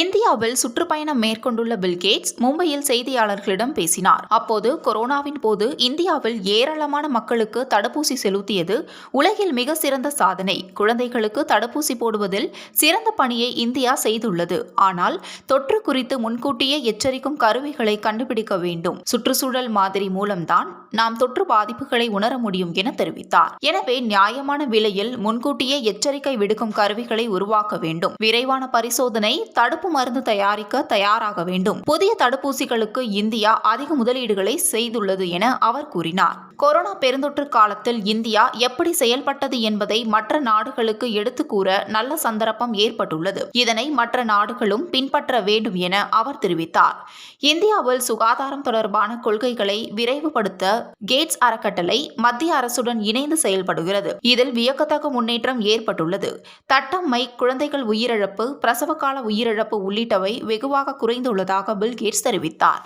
இந்தியாவில் சுற்றுப்பயணம் மேற்கொண்டுள்ள பில்கேட்ஸ் மும்பையில் செய்தியாளர்களிடம் பேசினார். அப்போது கொரோனாவின் போது இந்தியாவில் ஏராளமான மக்களுக்கு தடுப்பூசி செலுத்தியது உலகில் மிக சிறந்த சாதனை. குழந்தைகளுக்கு தடுப்பூசி போடுவதில் சிறந்த பணியை இந்தியா செய்துள்ளது. ஆனால் தொற்று குறித்து முன்கூட்டியே எச்சரிக்கும் கருவிகளை கண்டுபிடிக்க வேண்டும். சுற்றுச்சூழல் மாதிரி மூலம்தான் நாம் தொற்று பாதிப்புகளை உணர முடியும் என தெரிவித்தார். எனவே நியாயமான விலையில் முன்கூட்டியே எச்சரிக்கை விடுக்கும் கருவிகளை உருவாக்க வேண்டும். விரைவான பரிசோதனை தடுப்பு மருந்து தயாரிக்க தயாராக வேண்டும். புதிய தடுப்பூசிகளுக்கு இந்தியா அதிக முதலீடுகளை செய்துள்ளது என அவர் கூறினார். கொரோனா பெருந்தொற்று காலத்தில் இந்தியா எப்படி செயல்பட்டது என்பதை மற்ற நாடுகளுக்கு எடுத்து கூற நல்ல சந்தர்ப்பம் ஏற்பட்டுள்ளது. இதனை மற்ற நாடுகளும் பின்பற்ற வேண்டும் என அவர் தெரிவித்தார். இந்தியாவில் சுகாதாரம் தொடர்பான கொள்கைகளை விரைவுபடுத்த கேட்ஸ் அறக்கட்டளை மத்திய அரசுடன் இணைந்து செயல்படுகிறது. இதில் வியக்கத்தக்க முன்னேற்றம் ஏற்பட்டுள்ளது. தட்டம்மை குழந்தைகள் உயிரிழப்பு பிரசவகால உயிரிழப்பு உள்ளிட்டவை வெகுவாக குறைந்துள்ளதாக பில் கேட்ஸ் தெரிவித்தார்.